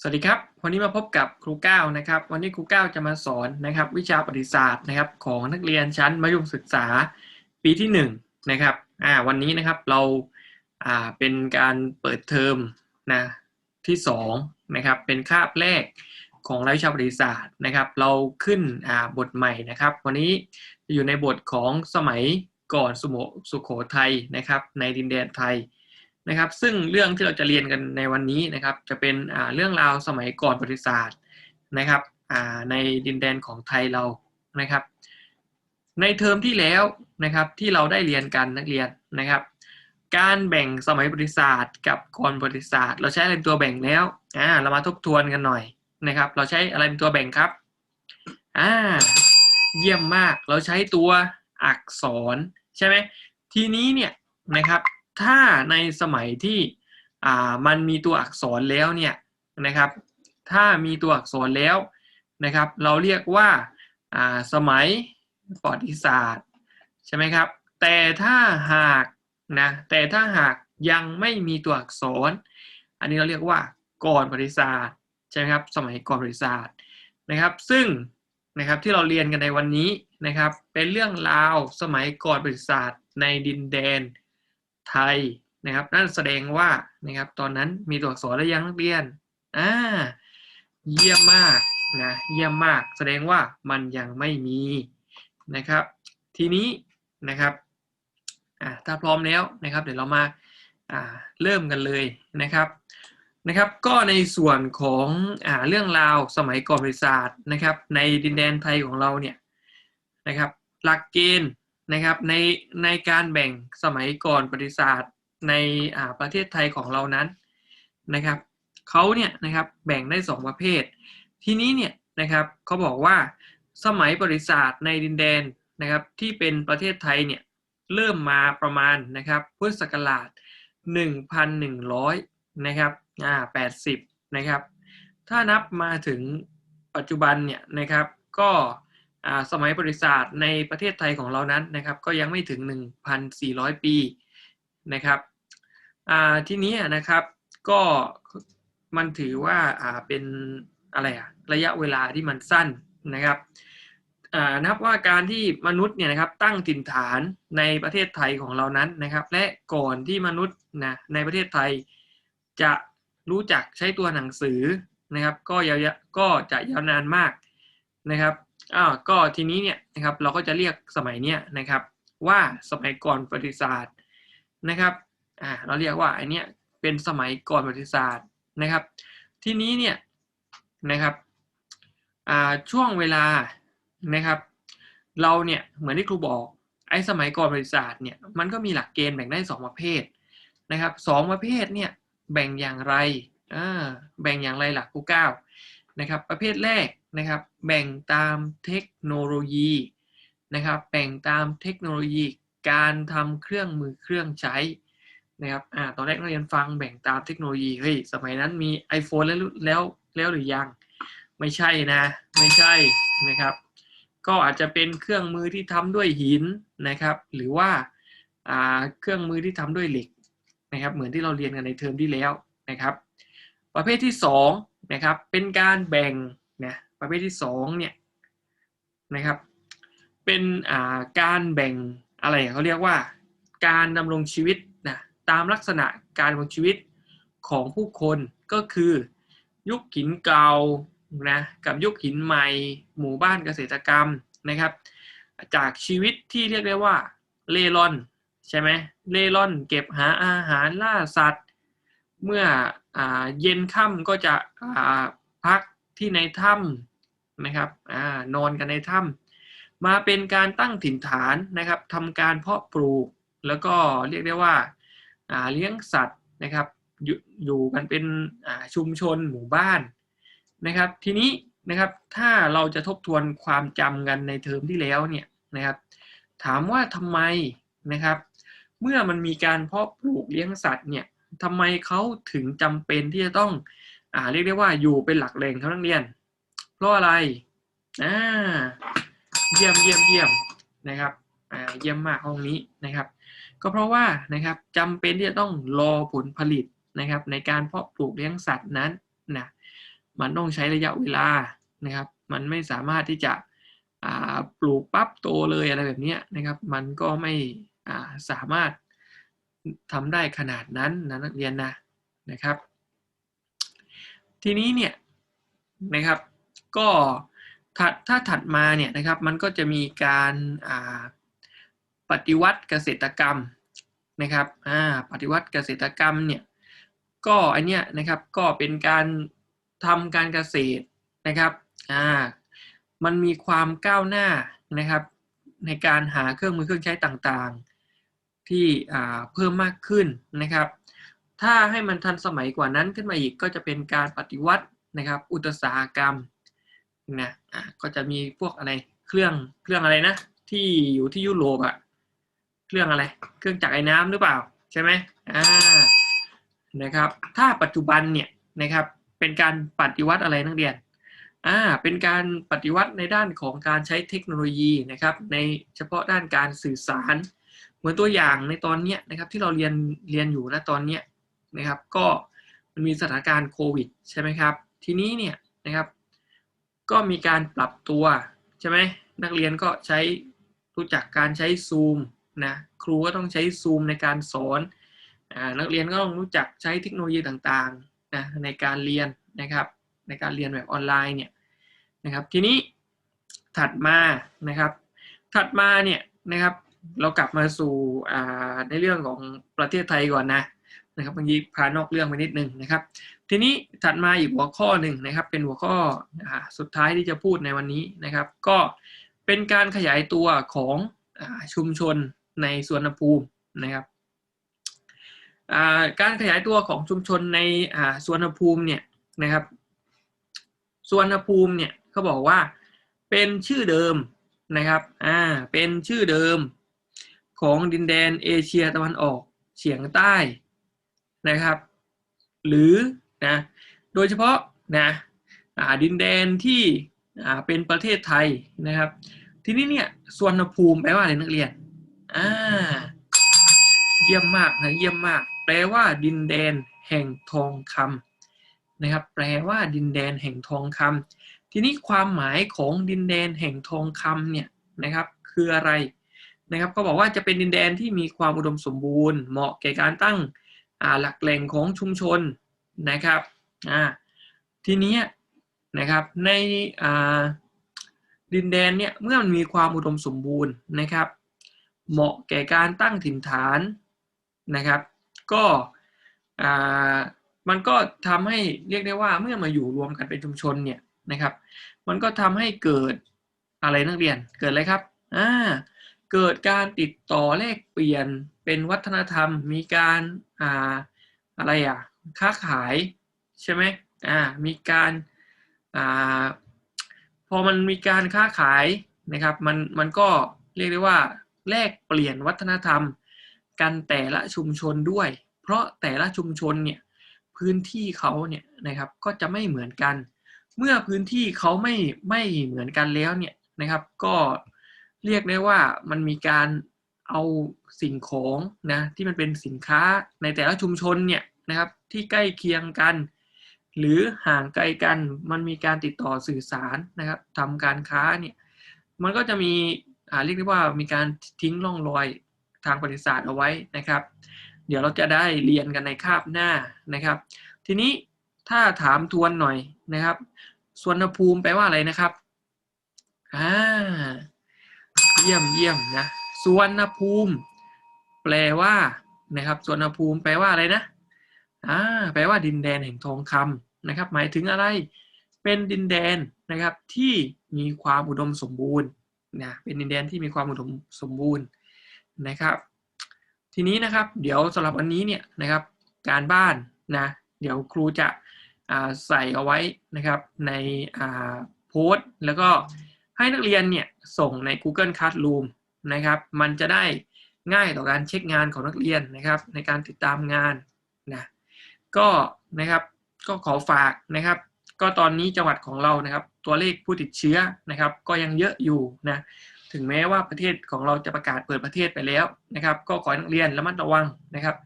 สวัสดีครับ วันนี้มาพบกับครูก้าวนะครับ วันนี้ครูก้าวจะมาสอนนะครับวิชาประวัติศาสตร์นะครับของนักเรียนชั้นมัธยมศึกษาปีที่1นงนะครับอ่าวันนี้นะครับเราอ่าเป็นการเปิดเทอมนะ ที่2นะครับเป็นคาบแรกของรายวิชาประวัติศาสตร์นะครับ เราขึ้นบทใหม่นะครับ วันนี้อยู่ในบทของสมัยก่อนสุโมสุโขทัยนะครับ ในดินแดนไทยนะครับ ซึ่งเรื่องที่เราจะเรียนกันในวันนี้นะครับ จะเป็นเรื่องราวสมัยก่อนประวัติศาสตร์นะครับในดินแดนของไทยเรานะครับ ในเทอมที่แล้วนะครับที่เราได้เรียนกันนักเรียนนะครับ การแบ่งสมัยประวัติศาสตร์ กับก่อนประวัติศาสตร์ เราใช้อะไรเป็นตัวแบ่งแล้วอ่าเรามาทบทวนกันหน่อยนะครับ เราใช้อะไรเป็นตัวแบ่งครับอ่าเยี่ยมมากเราใช้ตัวอักษรใช่ไหมทีนี้เนี่ยนะครับถ้าในสมัยที่อ่ามันมีตัวอักษรแล้วเนี่ยนะครับ ถ้ามีตัวอักษรแล้วนะครับ เราเรียกว่าอ่าสมัยประวัติศาสตร์ใช่ไหมครับ แต่ถ้าหาก นะแต่ถ้าหากยังไม่มีตัวอักษร อันนี้เราเรียกว่าก่อนประวัติศาสตร์ใช่ไหมครับสมัยก่อนประวัติศาสตร์นะครับ ซึ่งนะครับที่เราเรียนกันในวันนี้นะครับ เป็นเรื่องราวสมัยก่อนประวัติศาสตร์ในดินแดนไทยนะครับ นั่นแสดงว่านะครับตอนนั้นมีตัวอักษรแล้วยังนักเรียนอ่าเยี่ยมมากนะเยี่ยมมากแสดงว่ามันยังไม่มีนะครับ ทีนี้นะครับ อ่าถ้าพร้อมแล้วนะครับ เดี๋ยวเรามาอ่าเริ่มกันเลยนะครับนะครับ ก็ในส่วนของอ่าเรื่องราวสมัยก่อนประวัติศาสตร์นะครับ ในดินแดนไทยของเราเนี่ยนะครับ หลักเกณฑ์นะครับในในการแบ่งสมัยก่อนประวัติศาสตร์ในประเทศไทยของเรานั้นนะครับเขาเนี่ยนะครับแบ่งได้ 2 ประเภท ทีนี้เนี่ยนะครับเขาบอกว่าสมัยประวัติศาสตร์ในดินแดนนะครับที่เป็นประเทศไทยเนี่ย เริ่มมาประมาณนะครับพุทธศักราช 1,100 นะครับอ่า80 นะครับ ถ้านับมาถึงปัจจุบันเนี่ยนะครับก็สมัยประวัติศาสตร์ในประเทศไทยของเรานั้นนะครับก็ยังไม่ถึง 1,400 ปีนะครับทีนี้นะครับก็มันถือว่าเป็นอะไรอะระยะเวลาที่มันสั้นนะครับ นับว่าการที่มนุษย์เนี่ยนะครับตั้งถิ่นฐานในประเทศไทยของเรานั้นนะครับ และก่อนที่มนุษย์นะในประเทศไทย จะรู้จักใช้ตัวหนังสือนะครับ ก็ยาวก็จะยาวนานมากนะครับอ้าวก็ทีนี้เนี่ยนะครับเราก็จะเรียกสมัยเนี้ยนะครับ ว่าสมัยก่อนประวัติศาสตร์นะครับอ่าเราเรียกว่าไอเนี้ยเป็นสมัยก่อนประวัติศาสตร์นะครับ ทีนี้เนี่ยนะครับอ่าช่วงเวลา นะครับ เราเนี่ยเหมือนที่ครูบอกไอ้สมัยก่อนประวัติศาสตร์เนี่ยมันก็มีหลักเกณฑ์แบ่งได้ 2 ประเภทนะครับสองประเภทเนี่ยแบ่งอย่างไรอ่าแบ่งอย่างไรหลักครูเก้านะครับประเภทแรกนะครับแบ่งตามเทคโนโลยีนะครับแบ่งตามเทคโนโลยีการทำเครื่องมือเครื่องใช้นะครับอ่าตอนแรกนักเรียนฟังแบ่งตามเทคโนโลยีเฮ้ยสมัยนั้นมี iPhone แล้วแล้วแล้วหรือยัง ไม่ใช่นะ ไม่ใช่นะครับ ก็อาจจะเป็นเครื่องมือที่ทำด้วยหินนะครับ หรือว่าเครื่องมือที่ทำด้วยเหล็กนะครับ เหมือนที่เราเรียนกันในเทอมที่แล้วนะครับ ประเภทที่2นะครับเป็นการแบ่งนะประเภทที่2เนี่ยนะครับเป็นาการแบ่งอะไรเขาเรียกว่า การดำรงชีวิตนะตามลักษณะการดำรงชีวิตของผู้คนก็คือ ยุคหินเก่า นะกับยุคหินใหม่หมู่บ้านเกษตรกรรมนะครับ จากชีวิตที่เรียกได้ว่าเล่ร่อนใช่ไหมเล่ร่อนเก็บหาอาหารล่าสัตว์ เมื่ออเย็นค่ำก็จะพักที่ในถ้ำนะครับอนอนกันในถ้ำมาเป็นการตั้งถิ่นฐานนะครับทำการเพาะปลูกแล้วก็เรียกได้ว่าเลี้ยงสัตว์นะครับออยู่กันเป็นชุมชนหมู่บ้าน นะครับ ทีนี้นะครับถ้าเราจะทบทวนความจำกันในเทอมที่แล้วเนี่ยนะครับ ถามว่าทำไมนะครับ เมื่อมันมีการเพาะปลูกเลี้ยงสัตว์เนี่ยทำไมเขาถึงจำเป็นที่จะต้องอ่าเรียกได้ว่าอยู่เป็นหลักแหล่งครับนักเรียน เพราะอะไรอ่าเยี่ยมเยี่ยมเยี่ยมนะครับอ่าเยี่ยมมากห้องนี้นะครับ ก็เพราะว่านะครับจำเป็นที่จะต้องรอผลผลิตนะครับ ในการเพาะปลูกเลี้ยงสัตว์นั้นนะ มันต้องใช้ระยะเวลานะครับ มันไม่สามารถที่จะปลูกปั๊บโตเลยอะไรแบบนี้นะครับ มันก็ไม่าสามารถทำได้ขนาดนั้นนะนักเรียนนะนะครับ ทีนี้เนี่ยนะครับก็ถัดถ้าถัดมาเนี่ยนะครับมันก็จะมีการาปฏิวัติเกษตรกรรมนะครับอ่าปฏิวัติเกษตรกรรมเนี่ยก็อันเนี้ยนะครับก็เป็นการ ทำการเกษตรนะครับอ่ามันมีความก้าวหน้านะครับ ในการหาเครื่องมือเครื่องใช้ต่างๆ ที่อ่าเพิ่มมากขึ้นนะครับ ถ้าให้มันทันสมัยกว่านั้นขึ้นมาอีกก็จะเป็นการปฏิวัตินะครับ อุตสาหกรรมนะอะก็จะมีพวกอะไรเครื่องเครื่องอะไรนะ ที่อยู่ที่ยุโรปอะเครื่องอะไร เครื่องจักรไอ้น้ำหรือเปล่าใช่ไหมอ่านะครับ ถ้าปัจจุบันเนี่ยนะครับ เป็นการปฏิวัติอะไรนักเรียนอ่าเป็นการปฏิวัติในด้านของการใช้เทคโนโลยีนะครับ ในเฉพาะด้านการสื่อสาร เหมือนตัวอย่างในตอนนี้นะครับที่เราเรียนเรียนอยู่นะตอนนี้นะครับ ก็มันมีสถานการณ์โควิดใช่ไหมครับ ทีนี้เนี่ยนะครับก็มีการปรับตัวใช่ไหมนักเรียนก็ใช้รู้จักการใช้ซูมนะครูก็ต้องใช้ซูมในการสอนอนักเรียนก็ต้องรู้จักใช้เทคโนโลยีต่าง นะในการเรียนนะครับในการเรียนแบบออนไลน์เนี่ยนะครับทีนี้ถัดมานะครับ ถัดมาเนี่ยนะครับเรากลับมาสู่ในเรื่องของประเทศไทยก่อนนะนะครับเมื่อกี้พานอกเรื่องไปนิดนึงนะครับ ทีนี้ถัดมาอีกหัวข้อหนึ่งนะครับ เป็นหัวข้ออสุดท้ายที่จะพูดในวันนี้นะครับ ก็เป็นการขยายตัวของอชุมชนในสวนภูมินะครับ การขยายตัวของชุมชนในสวนภูมิเนี่ยนะครับสวนภูมิเนี่ยเขาบอกว่าเป็นชื่อเดิมนะครับอ่าเป็นชื่อเดิมของดินแดนเอเชียตะวันออกเฉียงใต้นะครับ หรือนะโดยเฉพาะนะอ่าดินแดนที่อ่าเป็นประเทศไทยนะครับ ทีนี้เนี่ยสวนภูมิแปลว่าอะไรนักเรียนอ่าเยี่ยมมากนะเยี่ยมมาก แปลว่าดินแดนแห่งทองคำนะครับ แปลว่าดินแดนแห่งทองคำทีนี้ความหมายของดินแดนแห่งทองคำเนี่ยนะครับคืออะไรนะครับก็บอกว่าจะเป็นดินแดนที่มีความอุดมสมบูรณ์ เหมาะแก่การตั้งหลักแหล่งของชุมชนนะครับทีนี้นะครับในดินแดนเนี่ยเมื่อมันมีความอุดมสมบูรณ์นะครับ เหมาะแก่การตั้งถิ่นฐานนะครับ ก็อ่ามันก็ทำให้เรียกได้ว่าเมื่อมาอยู่รวมกันเป็นชุมชนเนี่ยนะครับ มันก็ทำให้เกิดอะไรนักเรียนเกิดอะไรครับอ่าเกิดการติดต่อแลกเปลี่ยนเป็นวัฒนธรรม มีการอ่าอะไรอะค้าขายใช่ไหมอ่ามีการอ่าพอมันมีการค้าขายนะครับมันมันก็เรียกได้ว่าแลกเปลี่ยนวัฒนธรรม กันแต่ละชุมชนด้วย เพราะแต่ละชุมชนเนี่ยพื้นที่เขาเนี่ยนะครับก็จะไม่เหมือนกัน เมื่อพื้นที่เขาไม่ไม่เหมือนกันแล้วเนี่ยนะครับ ก็เรียกได้ว่ามันมีการเอาสิ่งของนะที่มันเป็นสินค้าในแต่ละชุมชนเนี่ยนะครับที่ใกล้เคียงกัน หรือห่างไกลกันมันมีการติดต่อสื่อสารนะครับทำการค้าเนี่ยมันก็จะมีอ่าเรียกได้ว่ามีการทิ้งร่องรอย ทางประวัติศาสตร์เอาไว้นะครับ เดี๋ยวเราจะได้เรียนกันในคาบหน้านะครับ ทีนี้ถ้าถามทวนหน่อยนะครับสวนภูมิแปลว่าอะไรนะครับอ่าเยี่ยมเยี่ยมนะสวนภูมิ แปลว่านะครับสวนภูมิแปลว่าอะไรนะอ่าแปลว่าดินแดนแห่งทองคำนะครับ หมายถึงอะไรเป็นดินแดนนะครับที่มีความอุดมสมบูรณ์นะเป็นดินแดนที่มีความอุดมสมบูรณ์ นะครับ ทีนี้นะครับเดี๋ยวสำหรับวันนี้เนี่ยนะครับการบ้านนะเดี๋ยวครูจะใส่เอาไว้นะครับในโพสต์ แล้วก็ให้นักเรียนเนี่ยส่งใน Google Classroom นะครับมันจะได้ง่ายต่อการเช็คงานของนักเรียนนะครับ ในการติดตามงานนะก็นะครับก็ขอฝากนะครับ ก็ตอนนี้จังหวัดของเรานะครับ ตัวเลขผู้ติดเชื้อนะครับ ก็ยังเยอะอยู่นะ ถึงแม้ว่าประเทศของเราจะประกาศเปิดประเทศไปแล้วนะครับ ก็ขอให้นักเรียนระมัดระวังนะครับ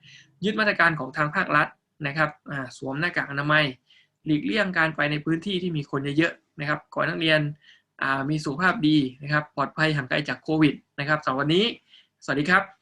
ยึดมาตรการของทางภาครัฐนะครับสวมหน้ากากอนามัย หลีกเลี่ยงการไปในพื้นที่ที่มีคนเยอะๆนะครับขอให้นักเรียนมีสุขภาพดีนะครับ ปลอดภัยห่างไกลจากโควิดนะครับสำหรับวันนี้ สวัสดีครับ